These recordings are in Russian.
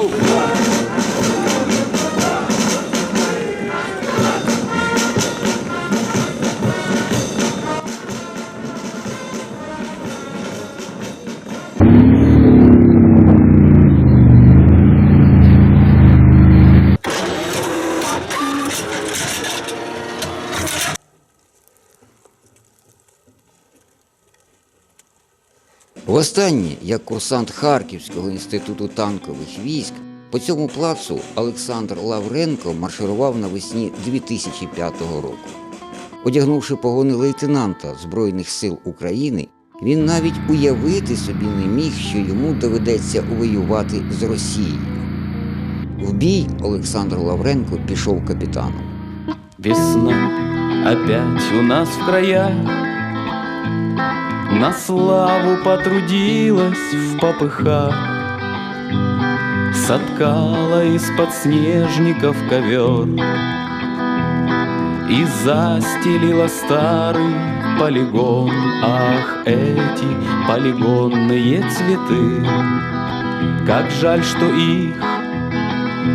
Oh. Востаннє, як курсант Харківського інституту танкових військ, по цьому плацу Олександр Лавренко марширував навесні 2005 року. Одягнувши погони лейтенанта Збройних сил України, він навіть уявити собі не міг, що йому доведеться воювати з Росією. В бій Олександр Лавренко пішов капітаном. Весна опять у нас в краях На славу потрудилась в попыхах. Соткала из подснежников ковер И застелила старый полигон. Ах, эти полигонные цветы! Как жаль, что их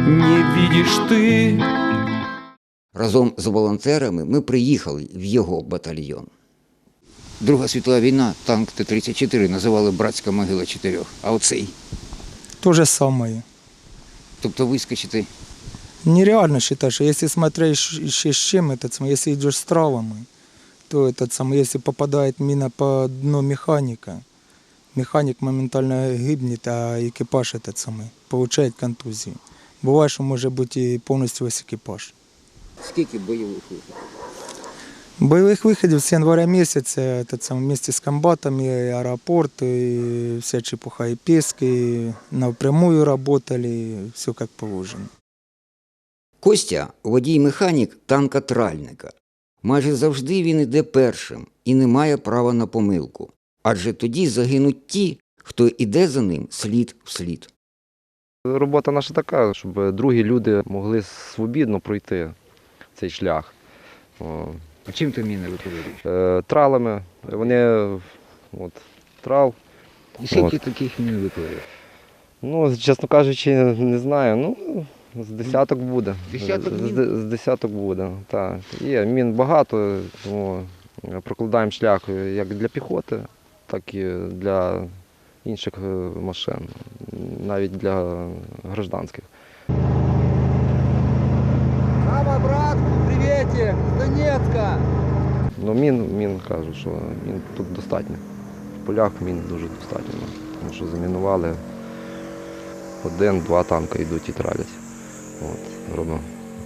не видишь ты. Разом з волонтерами ми приїхали в його батальйон. Друга світова війна, танк Т-34 називали братська могила чотирьох. А оцей. То же самое. Тобто вискочити Нереально считать, что если смотреть щ- еще с чем этот самый, если идешь с травмой, то этот самый, если попадает мина по дну механика, механик моментально гибнет, а экипаж этот самый получает контузию. Бывает, что может быть и полностью весь экипаж. скільки бойових виходів? Боевых выходов с января месяца, этот самый, вместе с комбатами, и аэропорт, и вся чепуха, и пески, и напрямую работали, все как положено. Костя водій-механік танка тральника. Майже завжди він іде першим і не має права на помилку. Адже тоді загинуть ті, хто іде за ним слід в слід. Робота наша така, щоб другі люди могли свобідно пройти цей шлях. А чим ти міни виконуєш? е, Тралами. Вони от, трал. І скільки От. таких мін виконуєш? Ну, чесно кажучи, не знаю. Ну, з десяток буде. Десяток з, мін? з, з десяток буде. Так. Є мін багато, тому прокладаємо шлях як для піхоти, так і для інших е, машин, навіть для гражданських. Мама, брат, приветик, с Донецка. Ну, мін, мін кажу, що мін тут достатньо. В полях мін дуже достатньо. Тому що замінували один-два танки йдуть і тралять. От, робимо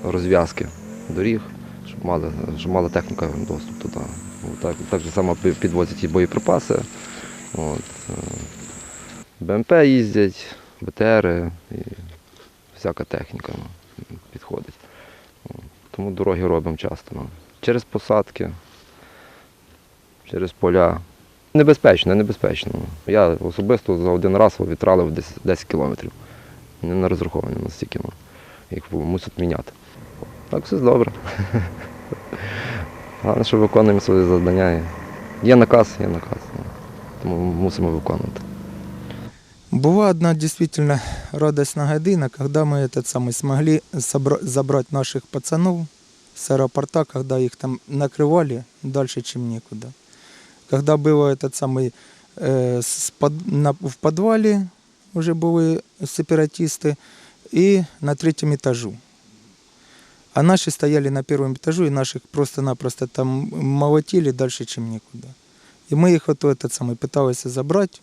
розв'язки доріг, щоб мала, щоб мала техніка доступ туди. От, так, так же само підвозять і боєприпаси. От, е, БМП їздять, БТРи і всяка техніка ну, підходить. Тому дороги робимо часто. ну. Через посадки, через поля. Небезпечно, небезпечно. Я особисто за один раз відтралив десь 10 кілометрів. Не на розраховані настільки. ну. Їх мусять міняти. Так все добре. Головне, що виконуємо свої завдання. Є наказ, є наказ. ну. Тому мусимо виконувати. Была одна действительно радостная година, когда мы этот самый смогли забрать наших пацанов с аэропорта, когда их там накрывали дальше, чем некуда. Когда было этот самый э, под- на- в подвале уже были сепаратисты и на третьем этажу. А наши стояли на первом этажу и наших просто-напросто там молотили дальше, чем некуда. И мы их вот этот самый пытались забрать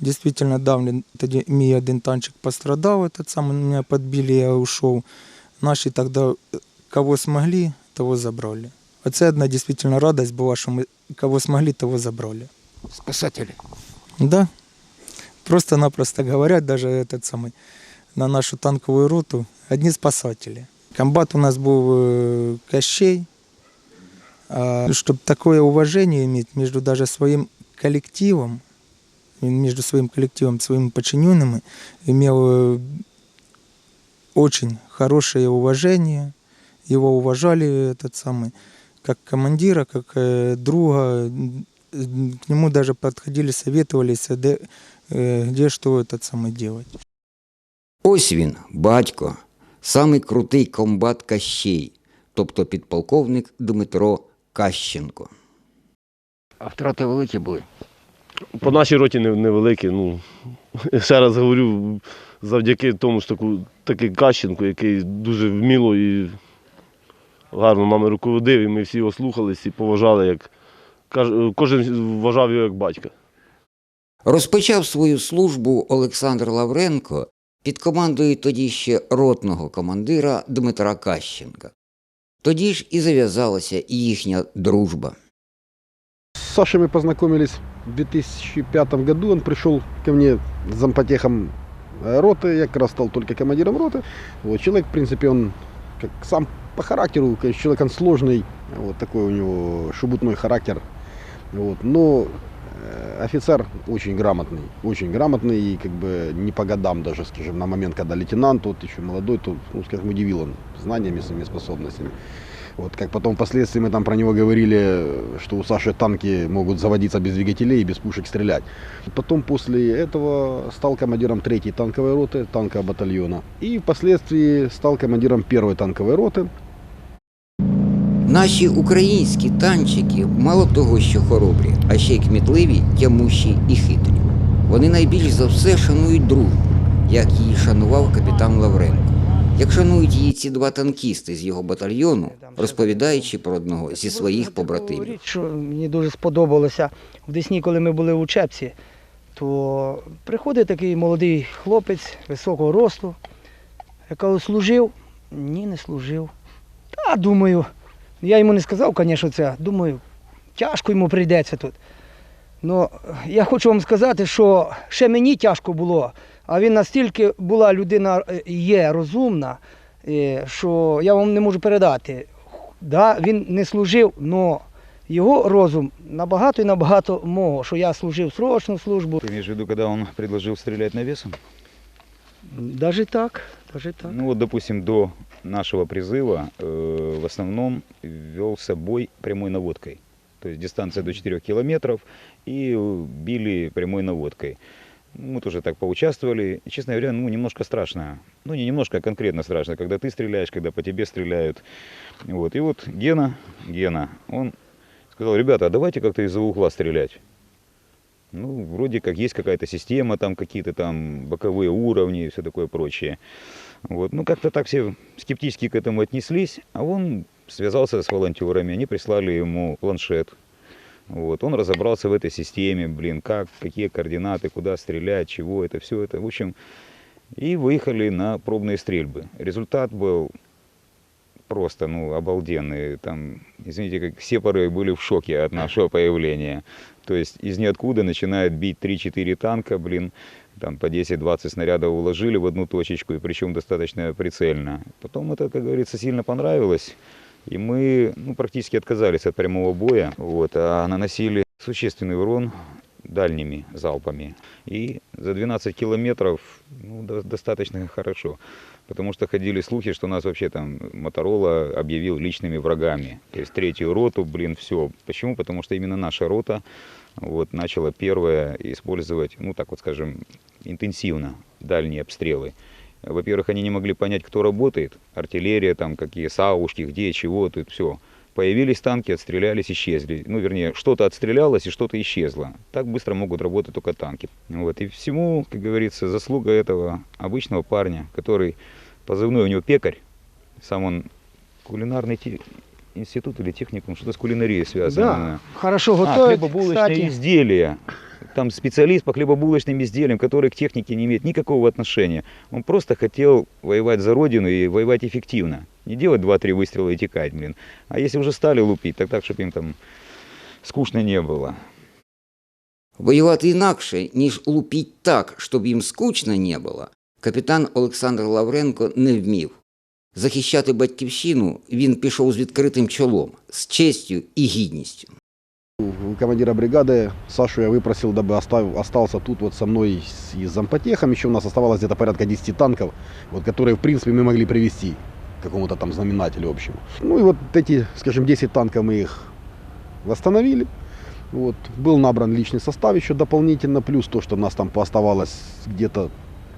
Действительно, давлен, тоді мій один танчик пострадав, этот самый, меня подбили, я ушел. Наши тогда, э, кого смогли, того забрали. Оце одна действительно радость була, що ми кого смогли, того забрали. Спасателі. Да. Просто-напросто говорят, даже этот самый, на нашу танковую роту, одни спасатели. Комбат у нас был э, Кощей. А, чтобы такое уважение иметь между даже своим коллективом, между своим коллективом, своими подчиненными, имел э, очень хорошее уважение. Его уважали этот самый, как командира, как э, друга. М, К нему даже подходили, советовались, де э, где что этот самый делать. Ось він, батько, самий крутий комбат Кащей, тобто підполковник Дмитро Кащенко. А втрати великі були. По нашій роті не- невеликі. Ну, ще раз говорю, завдяки тому ж таку, таки Кащенку, який дуже вміло і гарно нами руководив, і ми всі його слухались і поважали, як кожен вважав його як батька. Розпочав свою службу Олександр Лавренко під командою тоді ще ротного командира Дмитра Кащенка. Тоді ж і зав'язалася їхня дружба. С Сашей мы познакомились в 2005 году. Он пришел ко мне зампотехом э, роты. Я как раз стал только командиром роты. Вот, человек, в принципе, он как сам по характеру, конечно, человек он сложный. Вот такой у него шебутной характер. Вот, но э, офицер очень грамотный. Очень грамотный и как бы не по годам даже, скажем, на момент, когда лейтенант, вот еще молодой, то, ну, скажем, удивил он знаниями, своими способностями. Вот как потом впоследствии мы там про него говорили, что у Саши танки могут заводиться без двигателей и без пушек стрелять. Потом после этого стал командиром третьей танковой роты, танкового батальона. И впоследствии стал командиром первой танковой роты. Наші українські танчики мало того, що хоробрі, а ще й кмітливі, тямущі і хитрі. Вони найбільш за все шанують дружбу, як її шанував капітан Лавренко. Як шанують її ці два танкісти з його батальйону, розповідаючи про одного зі своїх побратимів. Що мені дуже сподобалося в Десні, коли ми були у Чепсі, то приходить такий молодий хлопець високого росту. Я кажу, служив? Ні, не служив. Та думаю, я йому не сказав, звісно, це. Думаю, тяжко йому прийдеться тут. Ну, я хочу вам сказати, що ще мені тяжко було, а він настільки була людина е, є розумна, е, що я вам не можу передати. Да, він не служив, але його розум набагато і набагато мого, що я служив срочну службу. Ты имеешь в виду, когда он предложил стрелять навесом? Даже так, даже так. Ну вот, допустим, до нашего призыва э, в основном велся бой прямой наводкой. То есть дистанция до 4 километров И били прямой наводкой. Мы тоже так поучаствовали. И, честно говоря, ну, немножко страшно. Ну, не немножко, а конкретно страшно, когда ты стреляешь, когда по тебе стреляют. Вот. И вот Гена, Гена, он сказал, ребята, а давайте как-то из-за угла стрелять. Ну, вроде как есть какая-то система, там какие-то там боковые уровни и все такое прочее. Вот. Ну, как-то так все скептически к этому отнеслись, а он связался с волонтерами, они прислали ему планшет. Вот. Он разобрался в этой системе, блин, как, какие координаты, куда стрелять, чего это, все это. В общем, и выехали на пробные стрельбы. Результат был просто, ну, обалденный. Там, извините, как все поры были в шоке от нашего появления. То есть из ниоткуда начинает бить 3-4 танка, блин, там по 10-20 снарядов уложили в одну точечку, и причем достаточно прицельно. Потом это, как говорится, сильно понравилось, и мы ну, практически отказались от прямого боя, вот, а наносили существенный урон дальними залпами. И за 12 километров ну, до- достаточно хорошо. Потому что ходили слухи, что нас вообще там Моторола объявил личными врагами. То есть третью роту, блин, все. Почему? Потому что именно наша рота вот, начала первая использовать, ну так вот скажем, интенсивно дальние обстрелы. Во-первых, они не могли понять, кто работает. Артиллерия, там какие саушки, где, чего, тут все. Появились танки, отстрелялись, исчезли. Ну, вернее, что-то отстрелялось и что-то исчезло. Так быстро могут работать только танки. Вот. И всему, как говорится, заслуга этого обычного парня, который, позывной у него пекарь, сам он кулинарный институт или техникум, что-то с кулинарией связано. Да, хорошо А, готовить, хлебобулочные кстати. изделия Там специалист по хлебобулочным изделиям, который к технике не имеет никакого отношения. Он просто хотел воевать за родину и воевать эффективно. Не делать 2-3 выстрела и текать, блин. А если уже стали лупить, так так, чтобы им там скучно не было. Воювати інакше, ніж лупіть так, щоб їм скучно не було, капітан Олександр Лавренко не вмів. Захищати батьківщину він пішов з відкритим чолом, з честю і гідністю. Командира бригады Сашу я выпросил, дабы оставил, остался тут вот со мной с, и с зампотехом. Еще у нас оставалось где-то порядка 10 танков, вот, которые, в принципе, мы могли привести к какому-то там знаменателю общему. Ну и вот эти, скажем, 10 танков мы их восстановили. Вот. Был набран личный состав еще дополнительно, плюс то, что у нас там пооставалось где-то,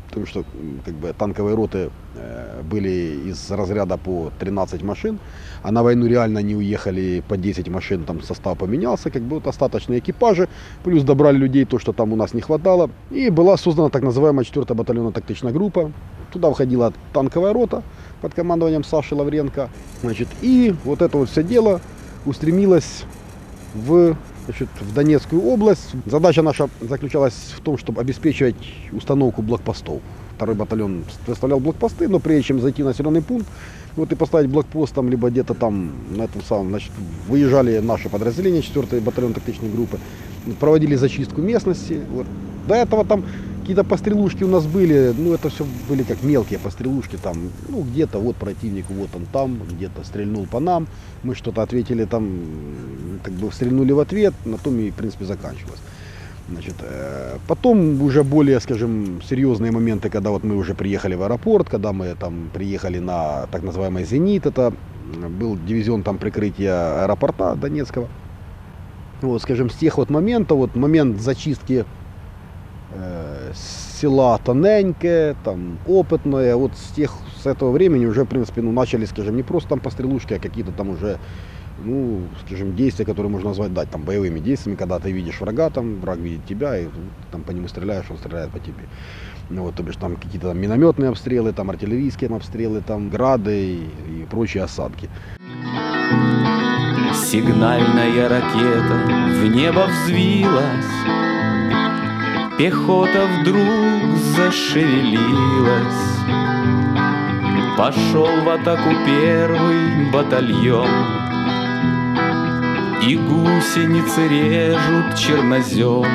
потому что как бы танковые роты э, были из разряда по 13 машин, а на войну реально они уехали по 10 машин, там состав поменялся, как бы вот остаточные экипажи, плюс добрали людей, то, что там у нас не хватало. И была создана так называемая 4 батальонная тактичная группа. Туда входила танковая рота под командованием Саши Лавренко. Значит, и вот это вот все дело устремилось в, значит, в Донецкую область. Задача наша заключалась в том, чтобы обеспечивать установку блокпостов. Второй батальон выставлял блокпосты, но прежде чем зайти в населенный пункт, вот и поставить блокпост там, либо где-то там на этом самом, значит, выезжали наши подразделения 4 батальон тактичной группы, проводили зачистку местности. Вот. До этого там какие-то пострелушки у нас были, ну это все были как мелкие пострелушки, там, ну где-то вот противник, вот он там, где-то стрельнул по нам, мы что-то ответили там, как бы стрельнули в ответ, на том и в принципе заканчивалось. Значит, э, потом уже более, скажем, серьезные моменты, когда вот мы уже приехали в аэропорт, когда мы там приехали на так называемый «Зенит», это был дивизион там прикрытия аэропорта Донецкого. Вот, скажем, с тех вот моментов, вот момент зачистки э, села Тоненьке, там, Опытное, вот с тех, с этого времени уже, в принципе, ну, начали, скажем, не просто там пострелушки, а какие-то там уже, ну, скажем, действия, которые можно назвать, дать, там, боевыми действиями, когда ты видишь врага, там, враг видит тебя, и там по нему стреляешь, он стреляет по тебе. Ну, вот, то бишь, там какие-то там минометные обстрелы, там, артиллерийские обстрелы, там, грады и, и прочие осадки. Сигнальная ракета в небо взвилась Пехота вдруг зашевелилась Пошел в атаку первый батальон И гусеницы режут чернозем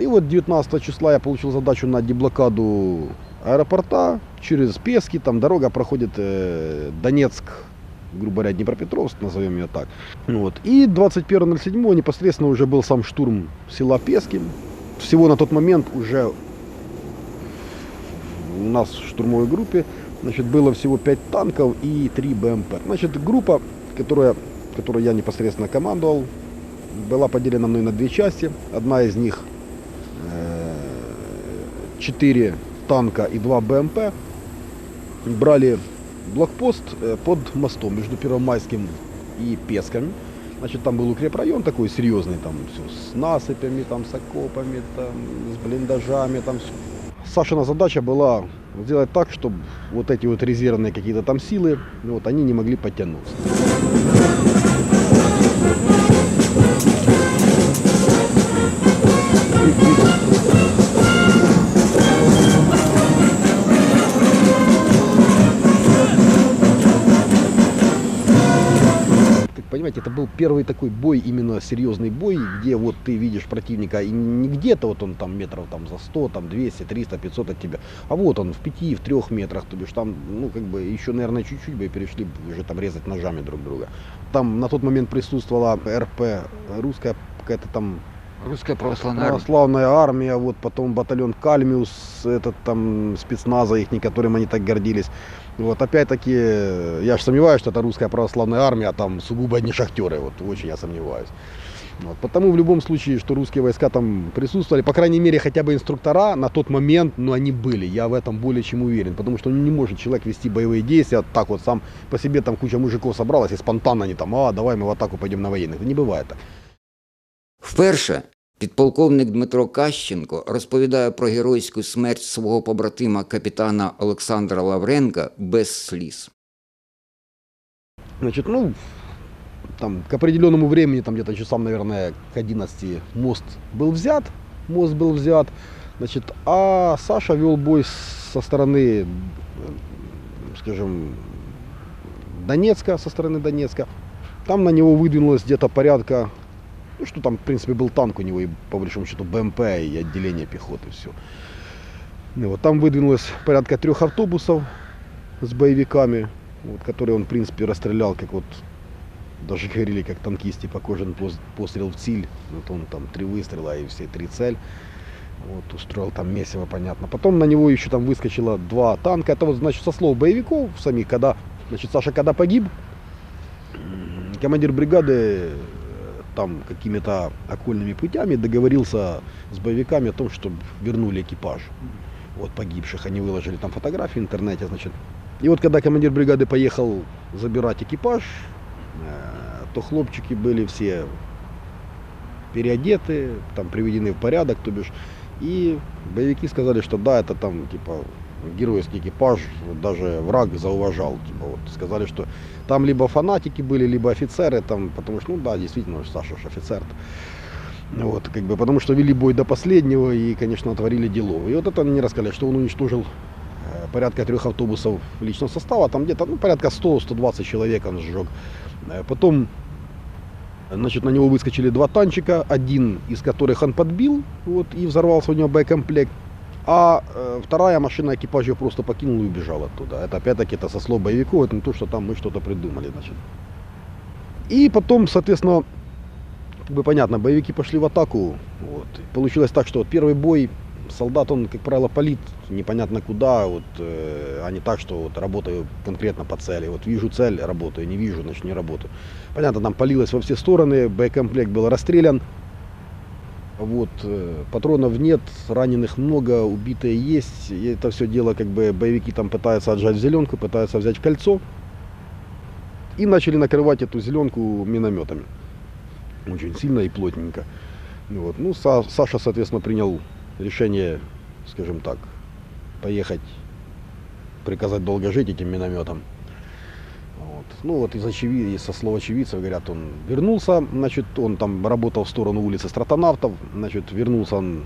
И вот 19 числа я получил задачу на деблокаду аэропорта через Пески. Там дорога проходит э, Донецк, грубо говоря, Днепропетровск, назовем ее так. Вот. И 21.07 непосредственно уже был сам штурм села Пески. Всего на тот момент уже у нас в штурмовой группе значит, было всего 5 танков и 3 БМП. Значит, группа, которая, которой я непосредственно командовал, была поделена мной на две части. Одна из них 4 танка и 2 БМП брали блокпост э, под мостом между Первомайским и Песками. Значит, там был укрепрайон такой серьезный, там все с насыпями, там с окопами, там, с блиндажами, там всё. Сашина задача была сделать так, чтобы вот эти вот резервные какие-то там силы, вот, они не могли подтянуться. Понимаете, это был первый такой бой, именно серьезный бой, где вот ты видишь противника и не где-то вот он там метров там за 100, там 200, 300, 500 от тебя, а вот он в 5, в 3 метрах, то бишь там, ну как бы еще, наверное, чуть-чуть бы перешли уже там резать ножами друг друга. Там на тот момент присутствовала РП, русская какая-то там Русская православная армия. Православная армия, вот потом батальон Кальмиус, этот там спецназа их, которым они так гордились. Вот опять-таки, я же сомневаюсь, что это русская православная армия, а там сугубо одни шахтеры, вот очень я сомневаюсь. Вот, потому в любом случае, что русские войска там присутствовали, по крайней мере, хотя бы инструктора на тот момент, ну, они были, я в этом более чем уверен, потому что ну, не может человек вести боевые действия так вот сам по себе там куча мужиков собралась и спонтанно они там, а, давай мы в атаку пойдем на военных. Не бывает так. Вперше підполковник Дмитро Кащенко розповідає про геройську смерть свого побратима капітана Олександра Лавренка без сліз. Значит, ну, там к определенному времени, там где-то часам, наверное, к 11 мост был взят, мост был взят, значит, а Саша вел бой со стороны, э, скажем, Донецка, со стороны Донецка. Там на него выдвинулось где-то порядка, ну, что там, в принципе, был танк у него и, по большому счету, БМП и отделение пехоты, все. Ну, вот, там выдвинулось порядка трех автобусов с боевиками, вот, которые он, в принципе, расстрелял, как вот даже говорили, как танкист, типа кожен пос- пострел в цель. Вот он там три выстрела и все три цель. Вот, устроил там месиво, понятно. Потом на него еще там выскочило два танка. Это вот, значит, со слов боевиков самих, когда, значит, Саша когда погиб, командир бригады там какими-то окольными путями договорился с боевиками о том, чтобы вернули экипаж вот, погибших. Они выложили там фотографии в интернете, значит. И вот когда командир бригады поехал забирать экипаж, э, то хлопчики были все переодеты, там приведены в порядок, то бишь. И боевики сказали, что да, это там типа геройский экипаж, даже враг зауважал. Типа, вот, сказали, что там либо фанатики были, либо офицеры, там, потому что, ну да, действительно, Саша ж офицер. Вот, как бы, потому что вели бой до последнего и, конечно, отворили делов. И вот это они рассказали, что он уничтожил э, порядка трех автобусов личного состава, там где-то ну, порядка 100-120 человек он сжег. Э, Потом Значит, на него выскочили два танчика, один из которых он подбил, вот, и взорвался у него боекомплект. А э, вторая машина экипаж ее просто покинула и убежала оттуда. Это опять-таки это со слов боевиков, это не то, что там мы что-то придумали, значит. И потом, соответственно, как бы понятно, боевики пошли в атаку. Вот. Получилось так, что вот первый бой, солдат, он, как правило, палит непонятно куда, вот, э, а не так, что вот работаю конкретно по цели. Вот вижу цель, работаю, не вижу, значит не работаю. Понятно, там палилось во все стороны, боекомплект был расстрелян. Вот, э, патронов нет, раненых много, убитые есть. И это все дело, как бы боевики там пытаются отжать зеленку, пытаются взять кольцо. И начали накрывать эту зеленку минометами. Очень сильно и плотненько. Вот. Ну, Са- Саша, соответственно, принял решение, скажем так, поехать, приказать долго жить этим минометом. Вот. Ну вот из очевид... со слов очевидцев, говорят, он вернулся, значит, он там работал в сторону улицы Стратонавтов, значит, вернулся он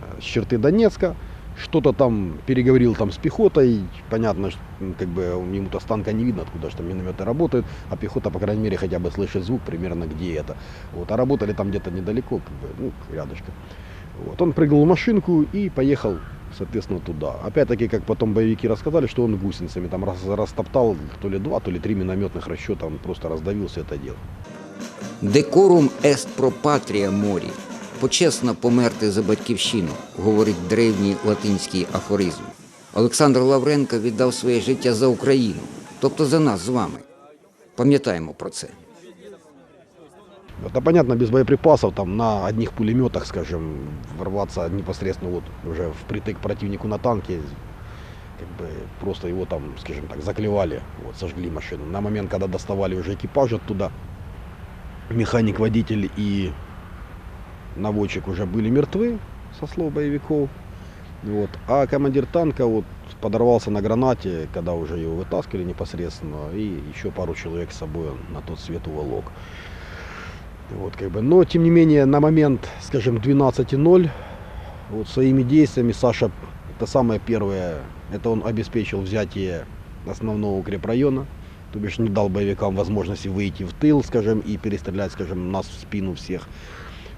э, с черты Донецка, что-то там переговорил там с пехотой, понятно, что, как бы ему-то с танка не видно, откуда что минометы работают, а пехота, по крайней мере, хотя бы слышит звук примерно где это. Вот, а работали там где-то недалеко, как бы, ну, рядышком. Вот, он прыгнул в машинку и поехал, соответственно, туда. Опять-таки, как потом боевики рассказали, что он гусеницами там растоптал то ли два, то ли три минометных расчета, он просто раздавил все это дело. Декорум ест про патрія морі. Почесно померти за батьківщину, говорить древній латинський афоризм. Олександр Лавренко віддав своє життя за Україну, тобто за нас з вами. Пам'ятаємо про це. Это понятно, без боеприпасов, там на одних пулеметах, скажем, ворваться непосредственно вот уже впритык противнику на танке, как бы просто его там, скажем так, заклевали, вот, сожгли машину. На момент, когда доставали уже экипаж оттуда, механик, водитель и наводчик уже были мертвы, со слов боевиков. Вот. А командир танка вот подорвался на гранате, когда уже его вытаскивали непосредственно, и еще пару человек с собой на тот свет уволок. Вот, как бы. Но, тем не менее, на момент, скажем, 12.0, вот своими действиями Саша, это самое первое, это он обеспечил взятие основного укрепрайона, то бишь не дал боевикам возможности выйти в тыл, скажем, и перестрелять, скажем, нас в спину всех.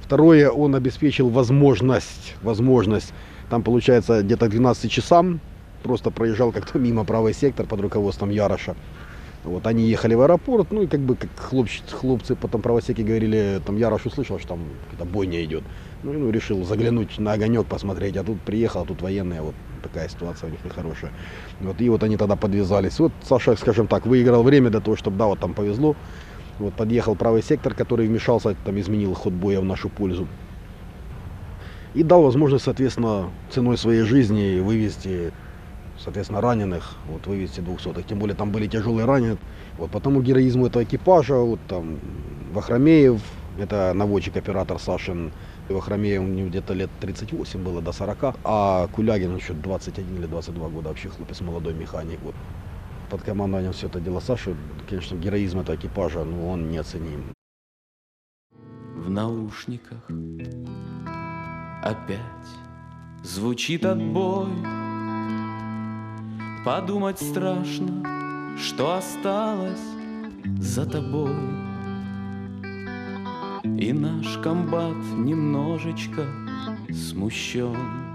Второе, он обеспечил возможность, возможность, там получается где-то к 12 часам, просто проезжал как-то мимо правый сектор под руководством Яроша. Вот они ехали в аэропорт, ну и как бы как хлопцы, хлопцы потом правосеки говорили, там Ярош услышал, что там какая-то бойня идет. Ну и ну, решил заглянуть на огонек, посмотреть, а тут приехал, а тут военные, вот такая ситуация у них нехорошая. Вот, и вот они тогда подвязались. Вот Саша, скажем так, выиграл время для того, чтобы, да, вот там повезло. Вот подъехал правый сектор, который вмешался, там изменил ход боя в нашу пользу. И дал возможность, соответственно, ценой своей жизни вывести соответственно, раненых, вот, вывести 200 Тем более там были тяжелые раненые. Вот, по тому героизму этого экипажа, вот там Вахромеев, это наводчик-оператор Сашин, Вахромеев у где-то лет 38 было до 40, а Кулягин еще 21 или 22 года вообще хлопец, молодой механик. Вот. Под командованием все это дело Саши, конечно, героизм этого экипажа, ну, он неоценим. В наушниках опять звучит отбой. Подумать страшно, что осталось за тобой. И наш комбат немножечко смущен.